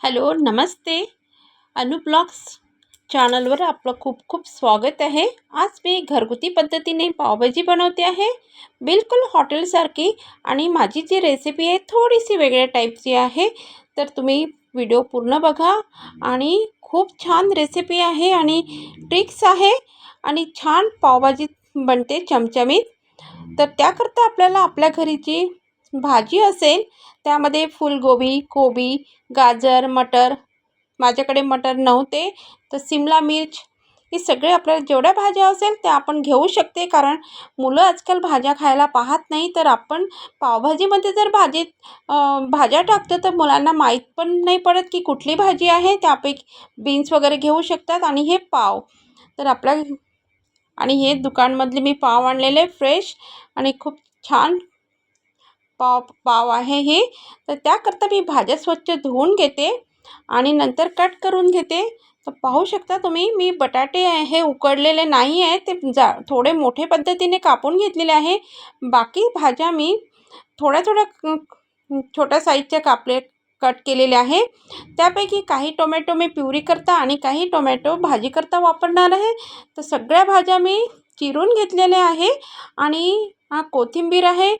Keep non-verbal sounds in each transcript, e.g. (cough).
Hello नमस्ते. अनु blogs चॅनलवर आपलं खूप खूप स्वागत आहे. आज मी घरगुती पद्धतीने पावभाजी बनवते आहे. बिलकुल हॉटेलसारखी आणि माझी जी रेसिपी आहे थोडीशी वेगळ्या टाईपची आहे. तर तुम्ही व्हिडिओ पूर्ण बघा आणि खूप छान रेसिपी आहे आणि ट्रिक्स आहे आणि छान पावभाजी बनते चमचमीत. तर त्याकरता आपल्याला आपल्या घरी जी भाजी असेल त्यामध्ये फुलगोबी कोबी गाजर मटर माझ्याकडे मटर नव्हते तर सिमला मिर्च हे सगळे आपल्याला जेवढ्या भाज्या असेल त्या आपण घेऊ शकते. कारण मुलं आजकाल भाज्या खायला पाहत नाही तर आपण पावभाजीमध्ये जर भाजीत भाज्या टाकतो तर मुलांना माहीत पण नाही पडत की कुठली भाजी आहे. त्यापैकी बीन्स वगैरे घेऊ शकतात आणि हे पाव. तर आपल्या आणि हे दुकानमधले मी पाव आणलेले फ्रेश आणि खूप छान पाव पाव आहे हे. तर त्याकरता मी भाज्या स्वच्छ धुवून घेते आणि नंतर कट करून घेते. तर पाहू शकता तुम्ही मी बटाटे हे उकडलेले नाही आहे ते जा थोडे मोठे पद्धतीने कापून घेतलेले आहे. बाकी भाज्या मी थोड्या थोड्या छोट्या साईजच्या कापले कट केलेले आहे. त्यापैकी काही टोमॅटो मी प्युरी करता आणि काही टोमॅटो भाजी करता वापरणार आहे. तर सगळ्या भाज्या मी चिरून घेतलेल्या आहे आणि हा कोथिंबीर आहे.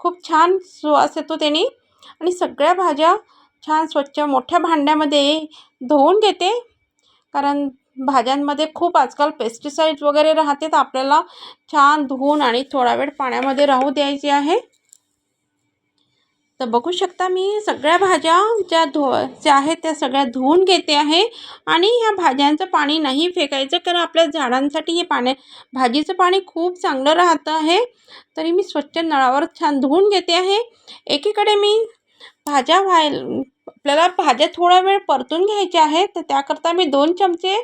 खूप छान सुवास येतो त्याने आणि सगळ्या भाज्या छान स्वच्छ मोठ्या भांड्यामध्ये धुवून घेते. कारण भाज्यांमध्ये खूप आजकाल पेस्टिसाईड्स वगैरे राहते तर आपल्याला छान धुवून आणि थोडा वेळ पाण्यामध्ये राहू द्यायची आहे. तर बघू शकता मी सगळ्या भाज्या ज्या धु ज्या आहेत त्या सगळ्या धुवून घेते आहे. आणि ह्या भाज्यांचं पाणी नाही फेकायचं कारण आपल्या झाडांसाठी हे पाण्या भाजीचं पाणी खूप चांगलं राहतं आहे. तरी मी स्वच्छ नळावर छान धुवून घेते आहे. एकीकडे मी भाज्या व्हायला आपल्याला भाज्या थोडा वेळ परतून घ्यायच्या आहेत तर त्याकरता मी दोन चमचे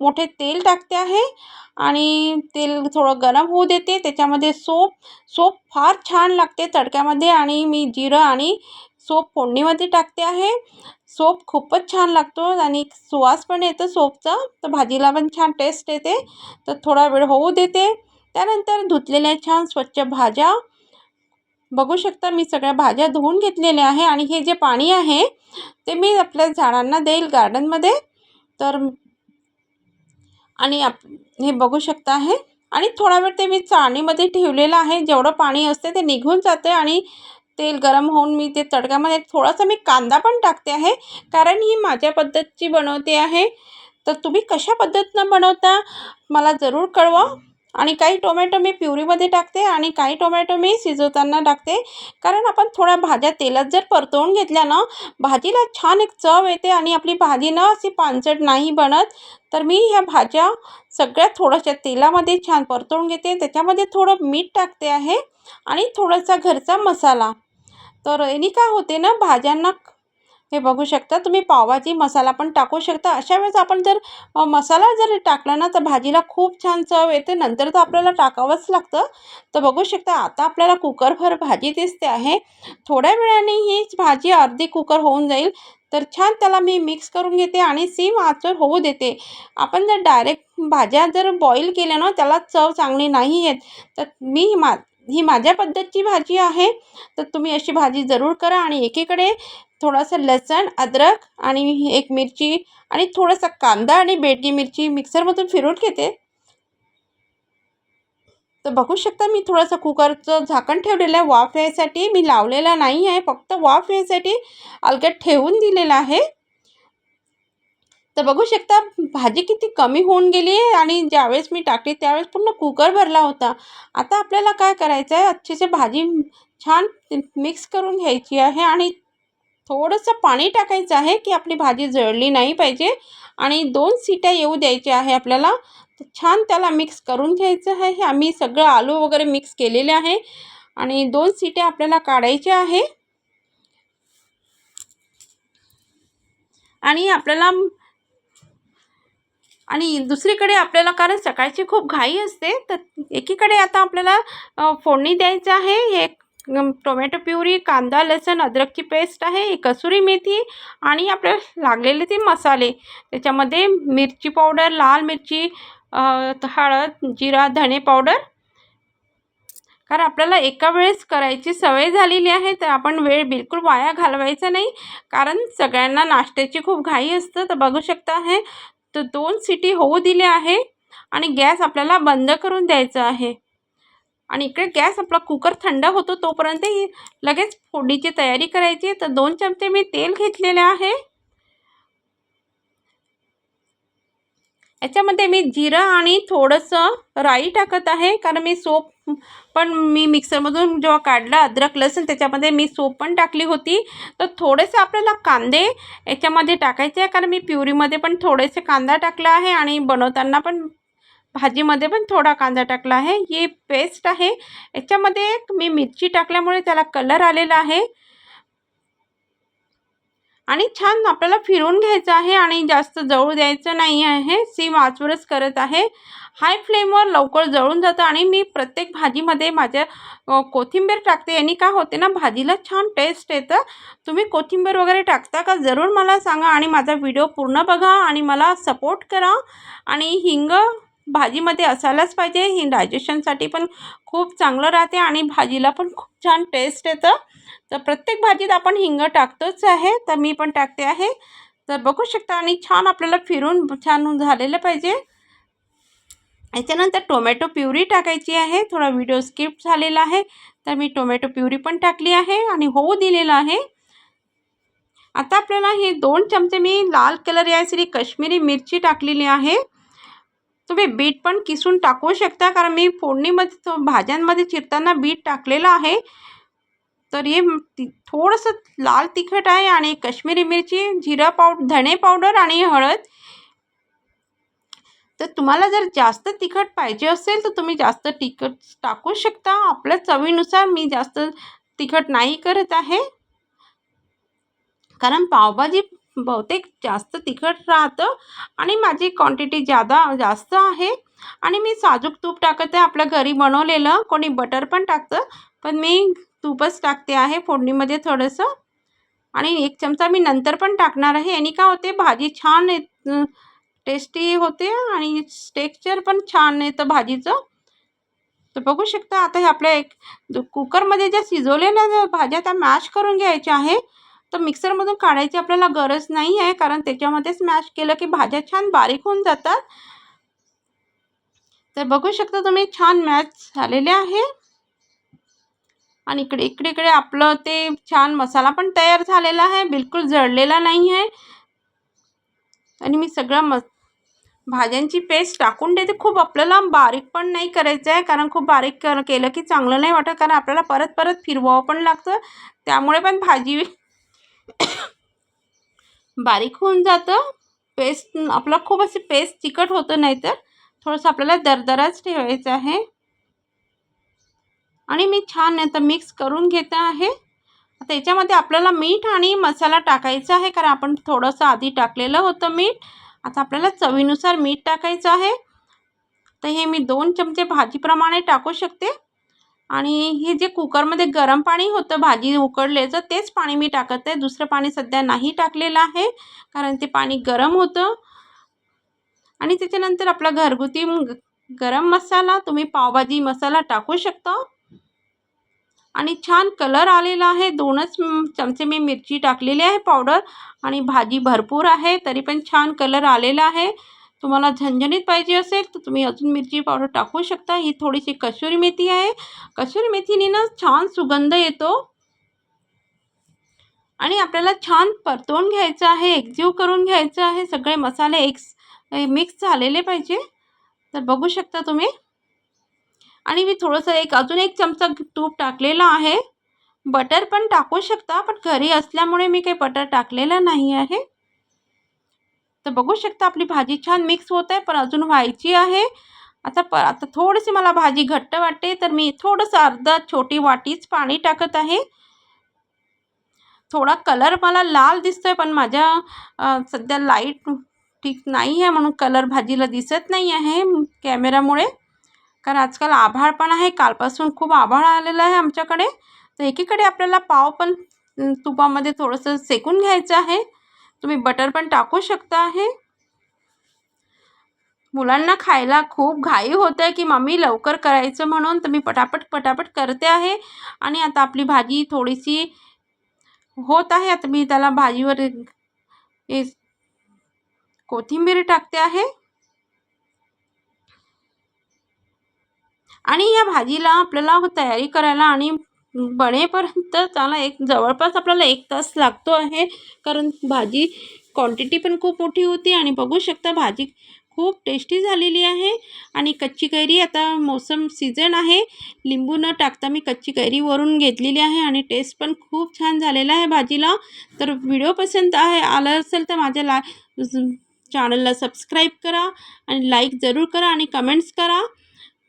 मोठे तेल टाकते आहे आणि तेल थोडं गरम होऊ देते. त्याच्यामध्ये सोप सोप फार छान लागते तडक्यामध्ये आणि मी जिरं आणि सोप फोडणीमध्ये टाकते आहे. सोप खूपच छान लागतो आणि सुवास पण येतं सोपचा तर भाजीला पण छान टेस्ट येते तर थोडा वेळ होऊ देते. त्यानंतर धुतलेल्या छान स्वच्छ भाज्या. बघू शकता मी सगळ्या भाज्या धुवून घेतलेल्या आहे आणि हे जे पाणी आहे ते मी आपल्या झाडांना देईल गार्डनमध्ये तर आणि आप हे बघू शकता आहे. आणि थोडा वेळ ते मी चाळणीमध्ये ठेवलेलं आहे. जेवढं पाणी असते ते निघून जाते आणि तेल गरम होऊन मी ते तडक्यामध्ये थोडासा मी कांदा पण टाकते आहे. कारण ही माझ्या पद्धतची बनवते आहे. तर तुम्ही कशा पद्धतीनं बनवता मला जरूर कळवा. आणि काही टोमॅटो मी प्युरीमध्ये टाकते आणि काही टोमॅटो मी शिजवताना टाकते. कारण आपण थोड्या भाज्या तेलात जर परतवून घेतल्या ना भाजीला छान एक चव येते आणि आपली भाजी ना अशी पानसट नाही बनत. तर मी ह्या भाज्या सगळ्या थोड्याशा तेलामध्ये छान परतवून घेते. त्याच्यामध्ये थोडं मीठ टाकते आहे आणि थोडासा घरचा मसाला. तर याने काय होते ना भाज्यांना हे बघू शकता तुम्ही पावभाजी मसाला पण टाकू शकता. अशा वेळेस आपण जर मसाला जर टाकला ना तर भाजीला खूप छान चव येते. नंतर तर आपल्याला टाकावंच लागतं. तर बघू शकता आता आपल्याला कुकरभर भाजी दिसते आहे. थोड्या वेळाने हीच भाजी अर्धी कुकर होऊन जाईल. तर छान त्याला मी मिक्स करून घेते आणि सीम आचर होऊ देते. आपण जर डायरेक्ट भाज्या जर बॉईल केल्या ना त्याला चव चांगली नाही येत. तर मी मा ही माझ्या पद्धतची भाजी आहे तर तुम्ही अशी भाजी जरूर करा आणि एकीकडे थोडंसं लसण अद्रक आणि एक मिरची आणि थोडासा कांदा आणि बेडगी मिरची मिक्सरमधून फिरून घेते. तर बघू शकता मी थोडंसं कुकरचं झाकण ठेवलेलं आहे. वाफ यायसाठी मी लावलेला नाही आहे फक्त वाफ यायसाठी अलगद ठेवून दिलेलं आहे. तर बघू शकता भाजी किती कमी होऊन गेली आहे आणि ज्यावेळेस मी टाकली त्यावेळेस पूर्ण कुकर भरला होता. आता आपल्याला काय करायचं आहे? अच्छेसे भाजी छान मिक्स करून घ्यायची आहे आणि थोडंसं पाणी टाकायचं आहे की आपली भाजी जळली नाही पाहिजे आणि दोन सिट्या येऊ द्यायच्या आहे आपल्याला. तर छान त्याला मिक्स करून घ्यायचं आहे. आम्ही सगळं आलू वगैरे मिक्स केलेले आहे आणि दोन सिट्या आपल्याला काढायच्या आहे. आणि आपल्याला आणि दुसरीकडे आपल्याला कारण सकाळची खूप घाई असते तर एकीकडे आता आपल्याला फोडणी द्यायचं आहे. हे टोमॅटो प्युरी कांदा लसण अद्रकची पेस्ट आहे कसुरी मेथी आणि आपल्याला लागलेले ते मसाले. त्याच्यामध्ये मिरची पावडर लाल मिरची हळद जिरा धणे पावडर. कारण आपल्याला एका वेळेस करायची सवय झालेली आहे तर आपण वेळ बिलकुल वाया घालवायचा नाही. कारण सगळ्यांना नाश्त्याची खूप घाई असतं तर बघू शकता आहे तर दोन सिटी होऊ दिले आहे आणि गॅस आपल्याला बंद करून द्यायचा आहे. आणि इकडे गॅस आपला कुकर थंड होतो तोपर्यंत ही लगेच फोडणीची तयारी करायची तर दोन चमचे मी तेल घेतलेले आहे. याच्यामध्ये मी जिरं आणि थोडंसं राई टाकत आहे कारण मी सोप पण मी मिक्सरमधून जेव्हा काढला अद्रक लसूण त्याच्यामध्ये मी सोप पण टाकली होती. तर थोडेसे आपल्याला कांदे याच्यामध्ये टाकायचे आहे कारण मी प्युरीमध्ये पण थोडेसे कांदा टाकला आहे आणि बनवताना पण भाजीमध्ये पण थोडा कांदा टाकला आहे. ही पेस्ट आहे. याच्यामध्ये मी मिरची टाकल्यामुळे त्याला कलर आलेला आहे. आणि छान आपल्याला फिरून घ्यायचं आहे आणि जास्त जळू द्यायचं नाही आहे. सीम आचवरच करत आहे. हाय फ्लेमवर लवकर जळून जातं आणि मी प्रत्येक भाजीमध्ये माझ्या कोथिंबीर टाकते. यांनी काय होते ना भाजीला छान टेस्ट येतं. तुम्ही कोथिंबीर वगैरे टाकता का जरूर मला सांगा आणि माझा व्हिडिओ पूर्ण बघा आणि मला सपोर्ट करा. आणि हिंग भाजीमध्ये असायलाच पाहिजे. ही डायजेशनसाठी पण खूप चांगलं राहते आणि भाजीला पण खूप छान टेस्ट येतं. तर प्रत्येक भाजीत आपण हिंग टाकतोच आहे तर मी पण टाकते आहे. तर बघू शकता आणि छान आपल्याला फिरून छान झालेलं पाहिजे. याच्यानंतर टोमॅटो प्युरी टाकायची आहे थोडा व्हिडिओ स्किप झालेला आहे तर मी टोमॅटो प्युरी पण टाकली आहे आणि होऊ दिलेलं आहे. आता आपल्याला हे दोन चमचे मी लाल कलर यासाठी कश्मीरी मिरची टाकलेली आहे. तुम्ही बीट पण किसून टाकू शकता कारण मी फोडणीमध्ये भाज्यांमध्ये चिरताना बीट टाकलेलं आहे. तर हे थोडंसं लाल तिखट आहे आणि कश्मीरी मिरची जिरा पावड धणे पावडर आणि हळद. तर तुम्हाला जर जास्त तिखट पाहिजे असेल तर तुम्ही जास्त तिखट टाकू शकता. आपल्या चवीनुसार मी जास्त तिखट नाही करत आहे. कारण पावभाजी बहुतेक जास्त तिखट राहतं आणि माझी क्वांटिटी जादा जास्त आहे. आणि मी साजूक तूप टाकत आहे आपल्या घरी बनवलेलं. कोणी बटर पण टाकतं. पण मी तूपच टाकते आहे फोडणीमध्ये थोडंसं. आणि एक चमचा मी नंतर पण टाकणार आहे. आणि काय होते भाजी छान टेस्टी होते आणि टेक्स्चर पण छान येतं भाजीचं. तर बघू शकता आता हे आपल्या एक कुकरमध्ये ज्या शिजवलेल्या भाज्या त्या मॅश करून घ्यायच्या आहे. तर मिक्सरमधून काढायची आपल्याला गरज नाही आहे कारण त्याच्यामध्येच मॅश केलं की भाज्या छान बारीक होऊन जातात. तर बघू शकता तुम्ही छान मॅच झालेले आहे. आणि इकडे इकडे इकडे आपलं ते छान मसाला पण तयार झालेला आहे. बिलकुल जळलेला नाही आहे. आणि मी सगळं म भाज्यांची पेस्ट टाकून देते. खूप आपल्याला बारीक पण नाही करायचं आहे. कारण खूप बारीक कर केलं की चांगलं नाही वाटत. कारण आपल्याला परत परत फिरवावं पण लागतं. त्यामुळे पण भाजी (coughs) बारीक होऊन जातं. पेस्ट आपलं खूप असे पेस्ट चिकट होतं नाही तर थोडंसं आपल्याला दरदराच ठेवायचं आहे. आणि मी छान आता मिक्स करून घेत आहे. त्याच्यामध्ये आपल्याला मीठ आणि मसाला टाकायचा आहे. कारण आपण थोडंसं आधी टाकलेलं होतं मीठ. आता आपल्याला चवीनुसार मीठ टाकायचं आहे. तर हे मी दोन चमचे भाजीप्रमाणे टाकू शकते. आणि हे जे कुकरमध्ये गरम पाणी होतं भाजी उकडल्याचं तेच पाणी मी टाकत आहे. दुसरं पाणी सध्या नाही टाकलेलं आहे. कारण ते पाणी गरम होतं. आणि त्याच्यानंतर आपला घरगुती गरम मसाला तुम्ही पावभाजी मसाला टाकू शकता. आणि छान कलर आलेला आहे. दोनच चमचे मी मिरची टाकलेली आहे पावडर आणि भाजी भरपूर आहे तरी पण छान कलर आलेला आहे. तुम्हाला झणझणीत पाहिजे असेल तर तुम्ही अजून मिरची पावडर टाकू शकता. ही थोडीशी कसुरी मेथी आहे. कसुरी मेथीने ना छान सुगंध येतो. आणि आपल्याला छान परतवून घ्यायचं आहे एकजीव करून घ्यायचं आहे. सगळे मसाले एक मिक्स झालेले पाहिजे. तर बघू शकता तुम्ही. आणि मी थोडंसं एक अजून एक चमचा तूप टाकलेला आहे. बटर पण टाकू शकता पण घरी असल्यामुळे मी काही बटर टाकलेलं नाही आहे. तर बघू शकता आपली भाजी छान मिक्स होत आहे पण अजून व्हायची आहे. आता प आता थोडीशी मला भाजी घट्ट वाटते तर मी थोडंसं अर्धा छोटी वाटीच पाणी टाकत आहे. थोडा कलर मला लाल दिसतोय पण माझ्या सध्या लाइट ठीक नाही आहे म्हणून कलर भाजीला दिसत नाही आहे कॅमेरामुळे कारण आजकाल आभाळ पण आहे. कालपासून खूप आभाळ आलेलं आहे आमच्याकडे. तर एकीकडे आपल्याला पाव पण तुपामध्ये थोडंसं सेकून घ्यायचं आहे. तुम्ही बटर पण टाकू शकता आहे. मुलांना खायला खूप घाई होतं आहे की मम्मी लवकर करायचं म्हणून तर मी पटापट पटापट करते आहे. आणि आता आपली भाजी थोडीशी होत आहे. आता मी त्याला भाजीवर कोथिंबीर टाकते आहे. आणि या भाजीला आपल्याला तयारी करायला आणि बनेपर्यंत त्याला एक जवळपास आपल्याला एक तास लागतो आहे. कारण भाजी क्वांटिटी पण खूप मोठी होती आणि बघू शकता भाजी खूप टेस्टी झालेली आहे. आणि कच्ची कैरी आता मोसम सीझन आहे. लिंबू न टाकता मी कच्ची कैरी वरून घेतलेली आहे आणि टेस्ट पण खूप छान झालेला आहे भाजीला. तर व्हिडिओ पसंत आहे आला असेल तर माझ्या ला चॅनलला सबस्क्राईब करा आणि लाईक जरूर करा आणि कमेंट्स करा.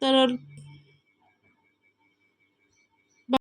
तर